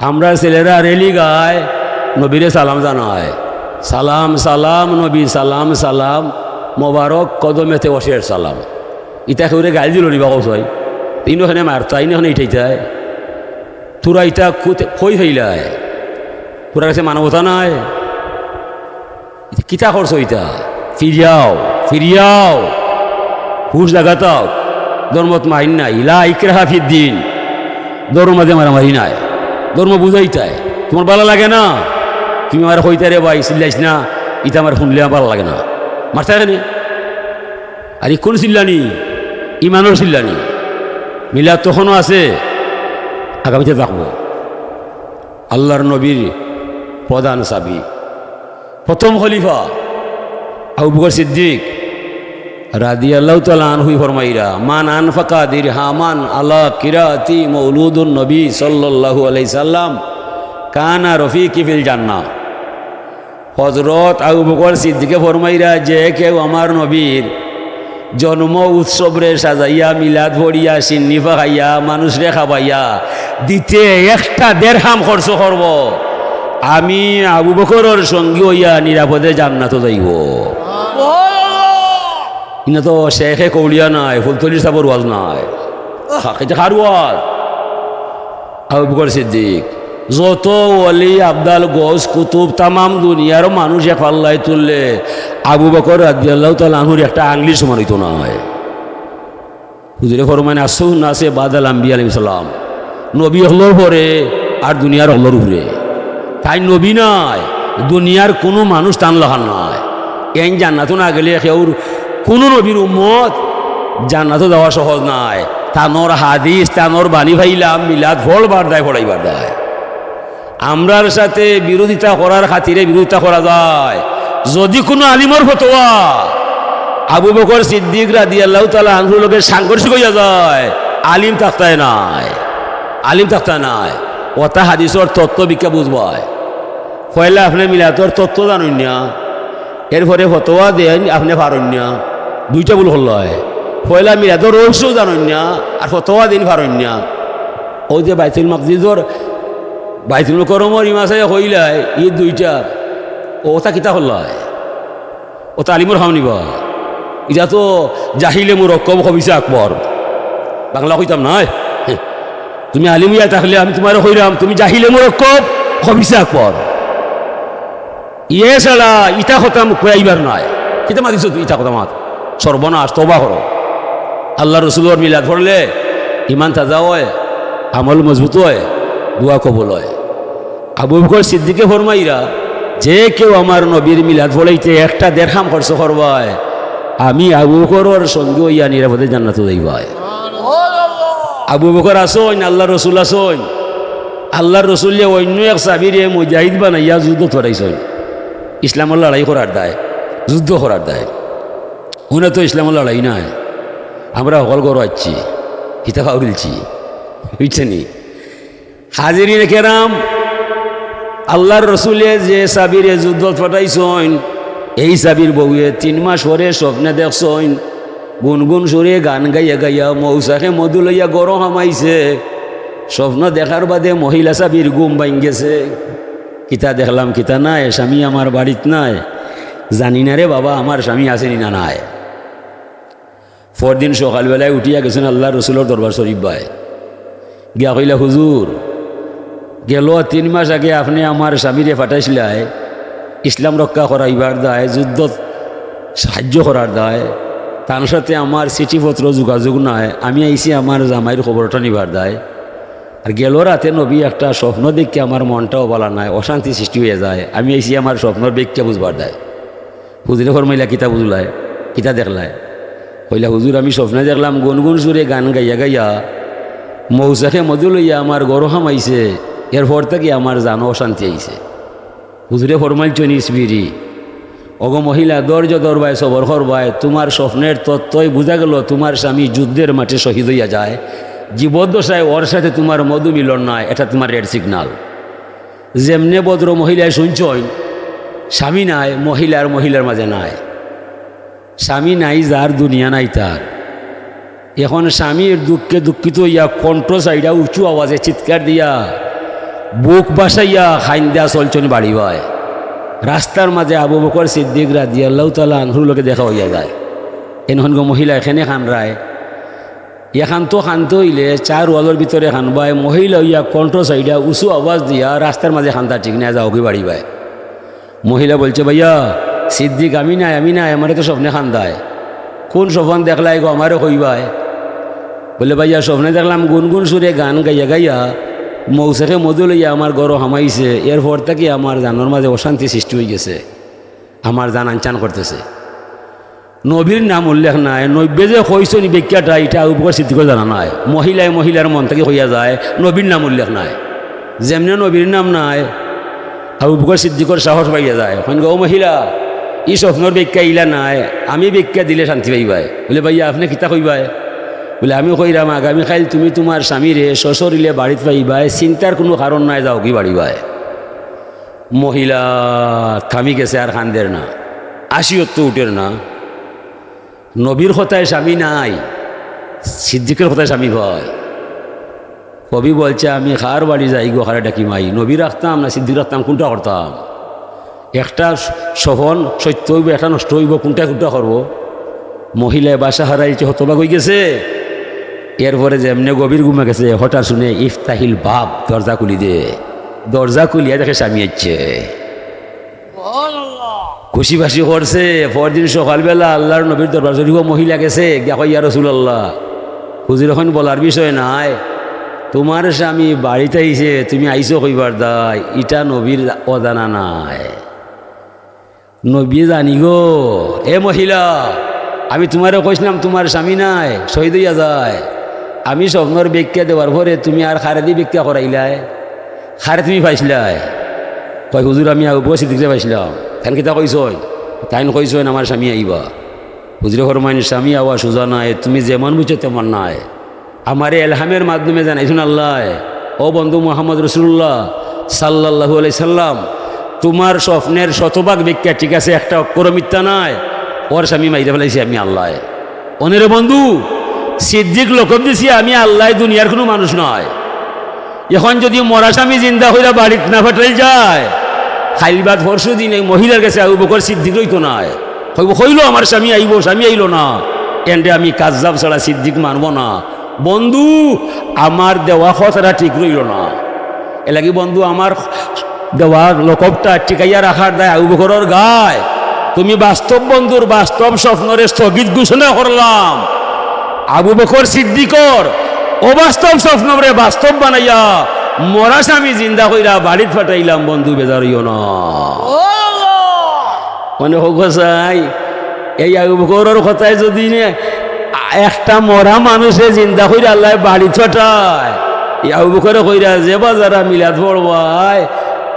আমরা ছেলেরা রেলি গায়, নবীরে সালাম জানায়। সালাম সালাম, নবী, সালাম সালাম, মোবারক, কদমেতে বসের সালাম। ইটা করে গাইল দিল নিবা কৌশয় তিন ওখানে মারতা ইন ওখানে ইটাইতায় তোরা ইটা কই হইলায় তোরা কাছে মানবতা নাই? কিতা করছ ইটা ফিরিয়াও ফিরিয়াও। হুশ লাগাতাও। ধর্মত মাইন নাই। ইলা ইকরাহা ফিদ্দিন ধর্ম মাঝে মারামারি নাই। ধর্ম বুঝাইতাই তোমার ভালো লাগে না? তুমি আমার হইতে রে ভাই, চিল্লাইস না। ইটা আমার শুনলে আমার ভালো লাগে না। মারতে নি আর কোন চিল্লানি? ইমানোর চিল্লানি। মিলাদ তখনও আছে, আগামীতে থাকব। আল্লাহর নবীর প্রধান সাবি। প্রথম খলিফা আবু বকর সিদ্দিক। রাদি আল্লাহ তালা মান মৌলুদুল নবী সাল্লাল্লাহু আলাই সাল্লাম কানা রফিকি ফিল জান্না হজরত আবু সিদ্দিকে যে আমার নবীর জন্ম উৎসবরে সাজাইয়া, মিলাদ ভরিয়া সিন্নিফা খাইয়া মানুষরে খাবাইয়া দিতে একটা দেড়হাম খরচ করব, আমি আবু বকরের সঙ্গী হইয়া নিরাপদে জান্নাত যাইব। ইনা তো শেখে কৌলিয়া নাই ফুলতলির সাবর ওয়াজ নাই। কার ওয়াজ? আবু বকর সিদ্দিক যত ওলি আবদাল গোস কুতুব তামাম দুনিয়ার মানুষ এক পাল্লাই তুললে আবু বকর রাদিয়াল্লাহু তাআলা আনহুর একটা আংলি সমান হইতো না হয় হুজুরে ফরমানে আসুন নাসে বাদাল আম্বি আলাইহিস সালাম। নবী হলোর পরে আর দুনিয়ার হলোর উপরে তাই নবী নাই দুনিয়ার কোনো মানুষ টান লাহান নাই। এই জান্নাতো না গেলে কেউর কোনো নবীর উম্মত জান্নাতো দেওয়া সহজ নাই। তানোর হাদিস তানোর বাণী ভাইলাম মিলাদ ফল বার দেয় ফড়াইবার দেয়। আমরার সাথে বিরোধিতা করার খাতিরে বিরোধিতা করা যায়। যদি কোনো আলিমর ফতোয়া আবু বকর সিদ্দিক রাদি আল্লাহ তালা আনহুর লোকের সাংঘর্ষিক হইয়া যায়, আলিম থাকতায় নাই। আলিম থাকতায় নাই। ওটা হাদিসর তত্ত্ব বিজ্ঞা বুঝবায়। পয়লা আপনি মিলাতর তত্ত্ব জানুন না। এরপরে ফতোয়া দেন, আপনি পারেন দুইটা ভুল হল পয়লা মিলাতর রহস্য জানুন না, আর ফতোয়া দিন পারেন না। ওই যে বাইতুল মকজিদর বাইতুল করমর ইমাসাই হইলাই ই দুইটা ওটা কিতা হল ও তালিমর হাম নিবা এটা তো জাহিলে মোর রকম কবিছে আকবর। বাংলা কইতাম নয় তুমি আলিম আলিমিয়া থাকলে আমি তোমার হইলাম তুমি জাহিলে মোর রকম কবিছে আকবর। ইয়ে ছাড়া ইটা খতাম কয়াইবার নয় কিতা তুই ইটা কথা মাত? সর্বনাশ তবা করো। আল্লাহ রসুলোর মিলাদ পড়লে ইমান তাজা হয় আমল মজবুত হয় দোয়া কবল হয়। আবু বকর সিদ্দিকে ফরমাইরা যে কেউ আমার নবীর মিলাদ পড়াইতে একটা দেড়খাম খরচ করবায় আমি আবু বকরের সঙ্গে হইয়া নিরাপদে জান্নাত যাইবায়। আবু বকর আসইন আল্লাহ রসুল আসইন। আল্লাহর রসুল্লে অন্য এক সাবিরে মুজাহিদ বানাইয়া যুদ্ধ ধরাইছেন। ইসলামের লড়াই করার দায় যুদ্ধ করার দায়। উনি তো ইসলামের লড়াই নাই আমরা হল গর আছি হিতা ফাউরিলছি বুঝছেনি হাজিরিন কেরাম, আল্লাহর রসুলে যে সাবিরে যুদ্ধ ফটাইছইন, এই সাবির বউয়ে তিন মাস পরে স্বপ্নে দেখছইন, গুনগুন সুরে গান গাইয়া গাইয়া মৌসাকে মধু লইয়া গরম হামাইছে। স্বপ্ন দেখার বাদে মহিলা সাবির গুম বাইন গেছে কিতা দেখলাম, কিতা নাই, স্বামী আমার বাড়িত নাই। জানি না রে বাবা, আমার স্বামী আসেনি না নাই? পরদিন সকালবেলায় উঠিয়া গেছেন আল্লাহ রসুলোর দরবার শরীফ ভাই গিয়া কইলা, হুজুর, গেল তিন মাস আগে আপনি আমার স্বামীরে ফাটাইছিলাই ইসলাম রক্ষা করাইবার দায় যুদ্ধ সাহায্য করার দায়, তার সাথে আমার চিঠিপত্র যোগাযোগ নাই, আমি আইসি আমার জামাইয়ের খবরটা নিবার দায়। আর গেল রাতে নবী একটা স্বপ্ন দেখে আমার মনটাও বলা নাই, অশান্তি সৃষ্টি হয়ে যায়, আমি আইসি আমার স্বপ্নর ব্যাখ্যা বুঝবার দেয়। হুজুরে ফরমাইলা কিতা বুঝলায় কিতা দেখলায়। কইলা, হুজুর, আমি স্বপ্নে দেখলাম গুনগুন সুরে গান গাইয়া গাইয়া মৌসাকে মধু লইয়া আমার গরম হামাইছে। এরপর থেকে আমার জানো অশান্তি আইছে। হুজুরে ফরমাইল, চনিস বিরি অগ মহিলা, দর্জ দরবায়, সবর করবায় তোমার স্বপ্নের তত্ত্বই বোঝা গেল, তোমার স্বামী যুদ্ধের মাঠে শহীদ হইয়া যায়। জীবদ্দশায় ওর সাথে তোমার মধু মিলন নয়, এটা তোমার রেড সিগনাল। যেমনে ভদ্র মহিলায় শুনছই স্বামী নাই, মহিলার মহিলার মাঝে নাই। স্বামী নাই যার দুনিয়া নাই তার এখন স্বামীর দুঃখে দুঃখিত ইয়া কণ্ঠ সাইডা উঁচু আওয়াজে চিৎকার দিয়া। বুক বাসাইয়া খাইন দেয়া চলছন বাড়ি হয় রাস্তার মাঝে আবু বকর সিদ্দিক রাজি আল্লাহ তালা আনহুর লোকে দেখা হইয়া যায়। এনেখন মহিলা এখানে খান রায় এখান তো খান্ত হইলে চার ওয়ালের ভিতরে খানবায় মহিলা হইয়া কণ্ঠ সাইডা উঁচু আওয়াজ দিয়া রাস্তার মাঝে খান্তা ঠিক না যাও কি বাড়ি বায় মহিলা বলছে, ভাইয়া সিদ্দিক আমি নাই আমি নাই আমারে তো স্বপ্নে খান্দায়। কোন স্বপ্ন দেখলাই গো আমারও কইবায়? বলে, ভাইয়া, স্বপ্নে দেখলাম গুনগুন সুরে গান গাইয়া গাইয়া মৌসাকে মধু লইয়া আমার গরো হামাইছে। এরপর থেকে আমার জানোর মাঝে অশান্তি সৃষ্টি হয়ে গেছে। আমার জান আনচান করতেছে। নবীর নাম উল্লেখ নাই। নব্বে যে কইসন ব্যাখ্যাটা, এটা উপকার সিদ্ধি করে জানা নাই। মহিলায় মহিলার মন থেকে হইয়া যায়, নবীর নাম উল্লেখ নাই। যেমনি নবীর নাম নাই, আর উপকার সিদ্ধিকর সাহস পাইয়া যায়। গো মহিলা ই স্বপ্নর ব্যাখ্যা ইলা নাই, আমি ব্যাখ্যা দিলে শান্তি পাইবাই। বলে, ভাইয়া, আপনি কিতা কইবাই বলে, আমি কইরাম আগামী খাইল তুমি তোমার স্বামীরে শ্বশরিলে বাড়িতে পাইবাই চিন্তার কোনো কারণ নাই, যাও কি বাড়িবাই মহিলা থামি গেছে আর খান্দের না তো উঠের না। নবীর কথায় স্বামী নাই সিদ্দিকের কথায় স্বামী ভয়। কবি বলছে, আমি খার বাড়ি যাই গো খারে ডাকি মাই নবী রাখতাম না সিদ্দিক রাখতাম কোনটা করতাম একটা সফন সত্য হইব একটা নষ্ট হইব, কোনটা কোনটা করব? মহিলায় বাসা হারাইছে হতবাক হয়ে গেছে, এরপরে যেমনি গভীর ঘুমে গেছে, হঠাৎ শুনে ইফতাহিল বাপ দরজা খুলি দে। দরজা খুলিয়া দেখে স্বামী হচ্ছে খুশি বাসি করছে। পরদিন সকালবেলা আল্লাহর নবীর দরবার শরীফ মহিলা গেছে, দেখো ইয়া রসুল আল্লাহ হুজুর এখন বলার বিষয় নাই। তোমার স্বামী বাড়িতে আইছে, তুমি আইসো কইবার দায় ইটা নবীর অজানা নাই। নবী জানি গো। এ মহিলা, আমি তোমারও কইছিলাম, তোমার স্বামী নাই, শহীদ হইয়া যায়। আমি স্বপ্নর ব্যাখ্যা দেওয়ার পরে তুমি আর খারেদি ব্যাখ্যা করাইলাই। খারে তুমি পাইছিলাই। কয়, হুজুর, আমি উপস্থিত দিতে পাইছিলাম। কেন কিতা কইস তাইন কইস আমার স্বামী আইবা। হুজুরে ফরমাইন, স্বামী আওয়া সোজা নাই, তুমি যেমন বুঝছ তেমন নাই। আমার এলহামের মাধ্যমে জানাইছুন আল্লাহ, ও বন্ধু মোহাম্মদ রসুল্লাহ সাল্লাহু আলাই সাল্লাম তোমার স্বপ্নের শতভাগ ব্যাখ্যা ঠিক আছে, একটা অক্ষর মিথ্যা নাই। ওর স্বামী মাইরে ফেলাইছি, আমি আল্লাহ। অনের বন্ধু, সিদ্দিক লোকব দিছি, আমি আল্লাহ, দুনিয়ার কোনো মানুষ নয় এখন যদি মরা স্বামী জিন্দা হইয়া বাড়িত না ফাটাই যায় খাইলবাদ পরশু দিন, এই মহিলার কাছে আবু বকর সিদ্দিক রইতো হইব হইল আমার স্বামী আইব, স্বামী আইল না। এন্ডে আমি কাজজাব ছাড়া সিদ্দিক মানব না। বন্ধু, আমার দেওয়া কথাটা ঠিক রইল না। এ লাগি বন্ধু, আমার দেওয়া লোকবটা টিকাইয়া রাখার দায় আবু বকরের গায়। তুমি বাস্তব বন্ধুর বাস্তব স্বপ্নরে স্থগিত ঘোষণা করলাম। আবু বকর সিদ্দিকর অবাস্তব স্বপ্নরে বাস্তব বানাইয়া মরা স্বামী জিন্দা কইরা বাড়িত ফাটাইলাম বন্ধু বেজার হইও না মানে হোক চাই এই আবু বকরের কথায় যদি একটা মরা মানুষে জিন্দা কইরা আল্লাহ বাড়িত ফাটায় এই আবু বকরে কইরা যে বাজারা মিলাদ পড়বাই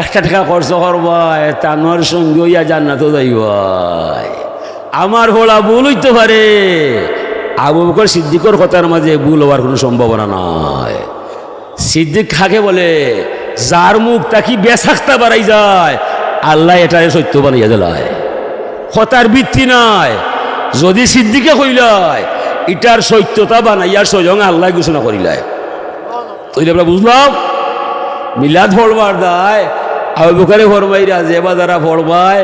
একটা টাকা খরচ করবাই তানোর সঙ্গে হইয়া জান্নাত যাইবাই আমার ভোলা ভুল হইতে পারে। আবু বকর সিদ্দিকর কথার মাঝে ভুল হওয়ার কোনো সম্ভাবনা নয় সিদ্দিক খাকে বলে? যার মুখ তাকি বেসাক্তা বাড়াই যায়। আল্লাহ এটারে সত্য বানাইয়া দিলায় কথার বৃত্তি নাই। যদি সিদ্দিকে কইলায় ইটার সত্যতা বানাইয়া স্বয়ং আল্লাহ ঘোষণা করিলায়। তৈরি আমরা বুঝলাম, মিলাদ ফড়বার দায় আবু বকরে ফরমাইরা যে বা যারা ফড়বায়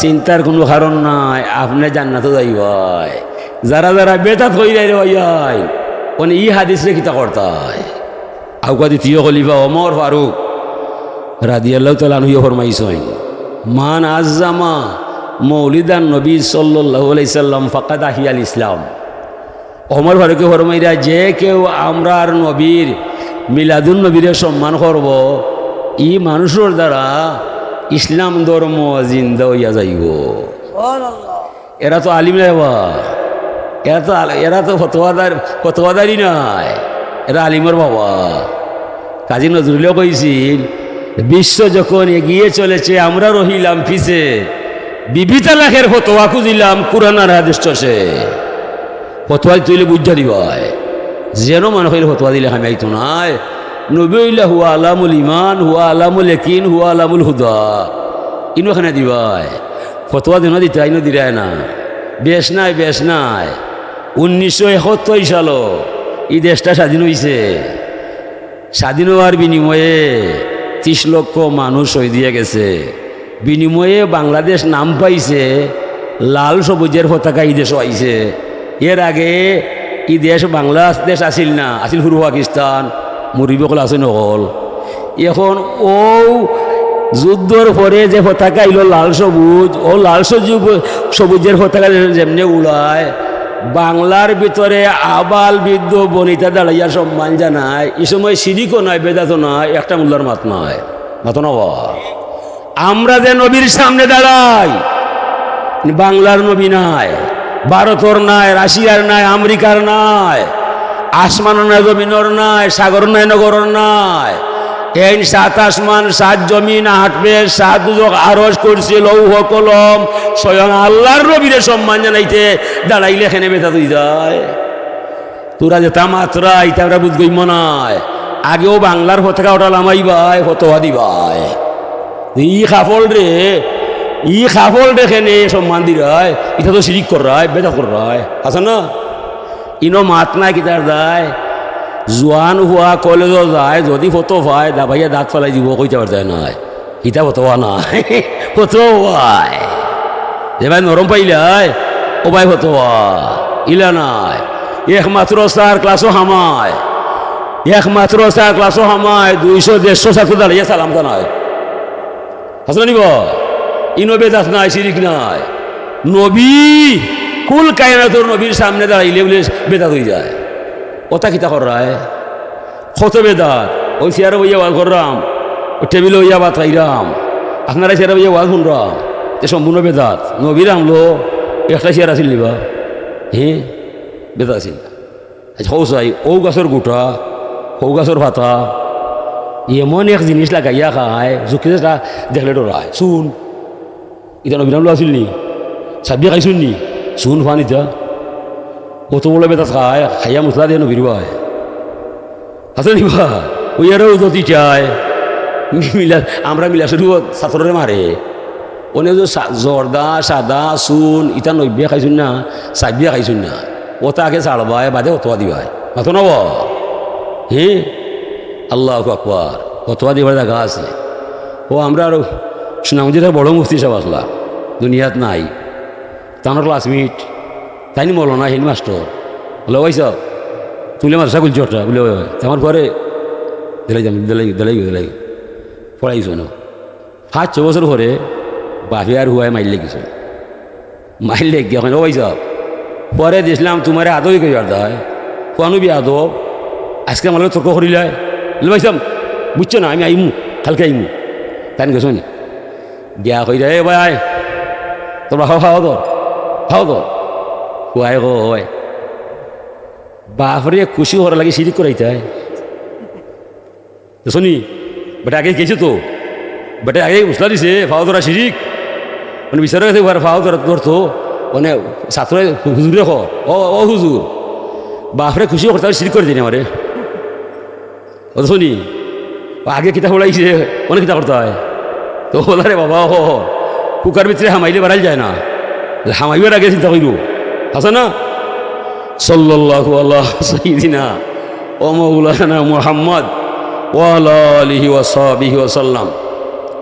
চিন্তার কোনো কারণ নাই, আপনি জান্নাত যাইবাই যারা যারা বেতাত হইলাই রে ভাইয়াই মানে ই হাদিস কিতা করতায়? আউকা দ্বিতীয় খলিফা অমর ফারুক রাদি আল্লাহ তালান হইয়া ফরমাইছই মান আজামা মৌলিদান নবী সাল্লাহ সাল্লাম ফাকাদ আহিয়াল ইসলাম। অমর ফারুকে ফরমাইরা যে কেউ আমরার নবীর, মিলাদুন নবীরে সম্মান করব ই মানুষের দ্বারা ইসলাম ধর্ম জিন্দা হইয়া যাইব। এরা তো আলিম রেবা এরা তো এরা তো ফতোয়াদার ফতোয়াদারি নাই। এরা আলিমর বাবা। কাজী নজরুলও কইছিল বিশ্ব যখন এগিয়ে চলেছে আমরা রহিলাম পিছে। বিবিতা লাখের ফতোয়া খুঁজিলাম কুরানার হাদিস চষে। ফতোয়া তুইলে বুঝা দিবাই। যেন মানুষের ফতোয়া দিলে আমি আইতো নাই। নবীলা হুয়া আলামুল ইমান হুয়া আলামুল একিন হুয়া আলামুল হুদা। ইনো এখানে দিবাই ফতোয়া দিন দিতে আইনো দিরায় না। বেশ নাই বেশ নাই। উনিশশো একাত্তর সালও এই দেশটা স্বাধীন হয়েছে স্বাধীন হওয়ার বিনিময়ে তেত্রিশ লক্ষ মানুষ হয়ে গেছে। বিনিময়ে বাংলাদেশ নাম পাইছে লাল সবুজের পতাকা এই দেশও আইছে। এর আগে ই দেশ বাংলাদেশ আসিল না, আসিল পূর্ব পাকিস্তান। মুরব্বীকল আছে নকল এখন ও যুদ্ধর পরে যে পতাকা এলো লাল সবুজ। ও লাল সবুজ, সবুজের পতাকা যেমনি উড়ায় বাংলার ভিতরে আবাল বৃদ্ধ বনিতা দাঁড়াইয়া সম্মান জানায়। এই সময় সিরিকও নয় বেদাতও নয় একটা মূল্যার মাত নয় মাত আমরা যে নবীর সামনে দাঁড়াই, বাংলার নবী নাই, ভারতর নাই, রাশিয়ার নাই, আমেরিকার নাই। আসমান নাই জমিনর নাই সাগর নাই নগরর নাই। এই সাত আসমান, সাত জমিন হাঁটবে সাত দুজক আরজ করছে, লৌহ কলম। স্বয়ং আল্লাহর নবীরে সম্মান জানাইতে দাঁড়াইলে এখানে বেতা তুই যায়। তোরা যে তামাত্রা ইটা আমরা বুঝ গই মনায় আগেও বাংলার পতাকা ওটা লামাই ভাই, ফতোয়া দিবাই ই খাফল রে, ই খাফল দেখে সম্মান দি রায়। ইটা তো সিরিক কর রায়, বেদা কর রায়। আছে না? ইনো মাত নাই কিতার দায় জোয়ান হুয়া কলেজও যায় যদি ফটো পায় দাবাইয়া দাঁত ফেলাই দিব কইতে পারতে নাই। ইটা ফটোয়া নাই ফটোয়ায় যে ভাই নরম পাইলাই ও ভাই ফটোয়া ইলা নাই। একমাত্র স্যার ক্লাসও হামায় একমাত্র স্যার ক্লাসও হামায় দুইশো, দেড়শো ছাত্র দাঁড়িয়ে সালাম জানায় হাসনা নিব? ইনো বেদাত নাই শিরিক নাই। নবী! কুল কায়নাতর নবীর সামনে দাঁড়াইলে বলে বেদাত হয়ে যায়। ওটা কিতা করায় কত বেদাত ওই চেয়ারে বইয়া ওয়াজ কররাম, ওই টেবিলে বইয়া ভাত খাইরাম, আপনারা চেয়ারে বইয়া ওয়াজ শুনরাম এ সম্পূর্ণ বেদাত নবীর আমলো, একটা চেয়ার আছিল নিবা। হে বেদাত আছিল। আচ্ছা হৌ চাই ঔ গাছর গোটা হৌ গাছর ভাতা। এমন এক জিনিস লাগাইয়া খায় জুকি দেখলে ডরায় শুন ইটা নবীর আমলো আছিল নি? চাবি খাইছুন নি? শুন ফান ইটা কত বলে বেতা খায় খাইয়া মশলা দিয়ে নবীর ভাই আছে নিবা ওই আরও যদি চায় মিলা আমরা মিলা শুধু ছাত্ররে মারে যে সা- জর্দা সাদা চুন ইটা নব্বিয়া খাইছুন না চাবিয়া খাইছুন না ওটা আগে চাড়বায় বাদে অতোয়া দিবাই মাথো নব হে আল্লাহ আকবর অতোয়া দিবার জায়গা আছে ও আমরা আরও সুনামজিরা বড় মুফতি সাহেব আসলা দুনিয়াত নাই তার ক্লাসমেট তাই নি বলো না হেড মাস্টার বলে, ওই সব, তুলে মাদ্রাসা খুলছি ওটা। বলে, ওই আমার পরে দিলাই যাম দিলাই দিলাই দিলাই, পড়াইছো না পাঁচ ছ বছর পরে বাপে আর হুয়ায় মাইলে গেছে মাইলে গিয়ে ওখানে ওই সব, পরে দিয়েছিলাম তোমার আদবই করে আর দায় কোয়ানো বি আদব? আজকে আমার তর্ক করিলাই বলে ভাইসাম বুঝছ না, আমি আইমু, কালকে আইমু। তাই গেছো নি। গিয়া কই রে ভাই, তোমরা খাও খাও তোর তোর খুয়াই হয়। বাপরে খুশি হওয়ার লাগে সিরিক করাইতে হয়। শুনি, বেটা আগে গেছো তো। বেটা আগে উসলা দিছে, ফাও তোরা সিরিক মানে বিচারে গেছে ফাও তোরা তোর তো। মানে ছাত্র হুজুর দেখো ও ও হুজুর বাপরে খুশি করতে হয় সিরিক করে দিন আমারে ও শুনি আগে কিতাব পড়াইছে অনেক কিতাব করতে হয় তো ওলারে বাবা ও কুকার ভিতরে হামাইলে বাড়াই যায় না। হামাইবার আগে চিন্তা করিব আছে না? সাল্লাল্লাহু আল্লাহ সাইদিনা ও মৌলানা মুহাম্মদ ওয়ালা আলিহি ওয়াসাবিহি ওয়াসাল্লাম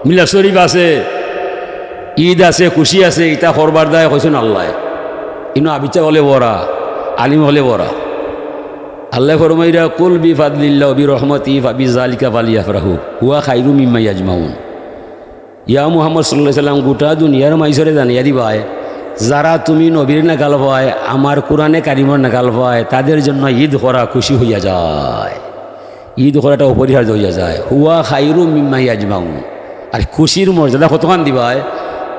মিলা শরীফ আছে, ঈদ আছে, খুশি আছে ইটা করবার দায় কইছেন আল্লাহ। ইনো আবিচা হলে বরা আলিম হলে বরা আল্লাহ ফরমাইরা, কুল বি ফাদলিল্লাহ বি রহমতি ফাবি জালিকা ফালিয়া ফরাহু হুয়া খাইরু মিম্মা ইয়াজমাউন। ইয়া মুহাম্মদ সাল্লাহ সাল্লাম, গোটা দুনিয়ার মাইসরে জানিয়া দিবায় যারা তুমি নবীর নাগাল পায় আমার কোরআনে কারিমর নাগাল পায় তাদের জন্য ঈদ করা খুশি হইয়া যায়। ঈদ করাটা অপরিহার্য হইয়া যায়। হুয়া খাইরু মিম্মাই আজমাউ আর খুশির মর্যাদা কতক্ষণ দিবায়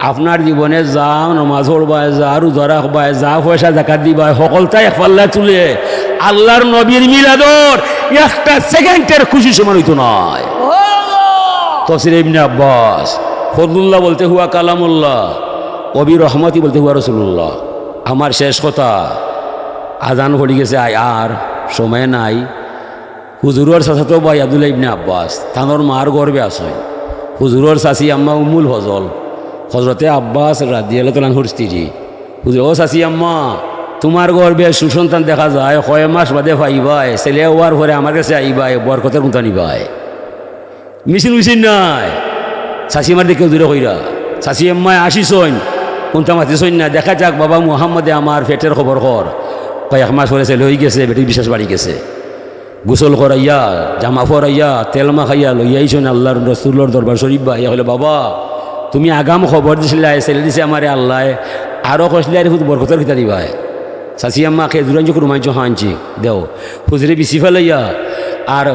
আপনার জীবনে যা নমাজ পড়বায় যা রোজা রাখবায় যা পয়সা জাকাত দিবায় সকলটাই একপাল্লা তুলে আল্লাহর নবীর মিলাদর একটা সেকেন্ডের খুশি সমান হইতো নয় তসির ইবনে আব্বাস ফদুল্লাহ বলতে হুয়া কালামুল্লাহ। কবি রহমতি বলতে হুয়া রসুল্লাহ আমার শেষ কথা, আজান পড়ে গেছে, আয় আর সময় নাই। হুজুরর চাচাতো ভাই আব্দুল্লাহ ইবনে আব্বাস, তানোর মার গর্বে আছে। হুজুরর চাচি আম্মা উমুল হজল হজরতে আব্বাস রাজিয়াল তোলানহুর স্ত্রী। হুজুর, ও চাচি আম্মা, তোমার গর্বে সুসন্তান দেখা যায়, কয় মাস বাদে পাইবাই ছেলে হওয়ার পরে আমার কাছে আইবাই বরকতের মতো নিবাই মিছিল মিছিল নাই। শাশি আমার দেখে দূরে কইরা শাশি এম্মায় আসিসইন কোনটা মাতিসইন না? দেখা যাক, বাবা মুহাম্মদে আমার পেটের খবর কর। কয়েক মাস পরে ছেলে হয়ে গেছে, বেটির বিশ্বাস বাড়ি গেছে। গোসল করাইয়া, জামা ফরাইয়া তেল মাখাইয়া লইয়াইছেন আল্লাহর রসুল্লর দরবার শরীফ বা ইয়া হলে বাবা, তুমি আগাম খবর দিছিলে ছেলে দিছে আমারে আল্লাহ। আরও কষলে আর খুব বরকতর ভিতর দিবাই চাচি আম্মা খেজুরাঞ্চ রুমাঞ্চ হাঁচি দেও। হুজরে বিচি ফেলাইয়া, আর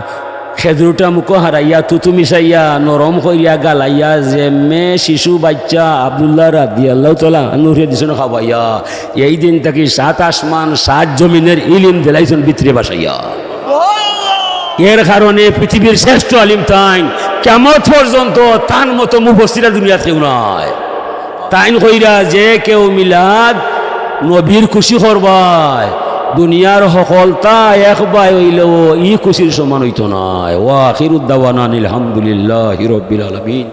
খেজুরটা মুখ হারাইয়া তুতু মিশাইয়া নরম কইয়া গালাইয়া যে মে শিশু, বাচ্চা, আবদুল্লাহ রাদি আল্লাহ তোলা নুরিয়া দিছন খাবাইয়া এই দিন থাকি সাত আসমান, সাত জমিনের ইলিম দিলাইছেন বিত্রে বাসাইয়া। এর কারণে পৃথিবীর শ্রেষ্ঠ আলিম তাইন কেমন পর্যন্ত তার মতো মুফসিরা দুনিয়া কেউ নয় তাইন কইরা যে কেউ মিলাদ নবীর খুশি করবায় দুনিয়ার সকলতা হইলে হইলেও ই খুশির সমান হইতো নয় ওয়া খিরুদ্দাওয়ান আলহামদুলিল্লাহ হিরব্বিল আলমিন।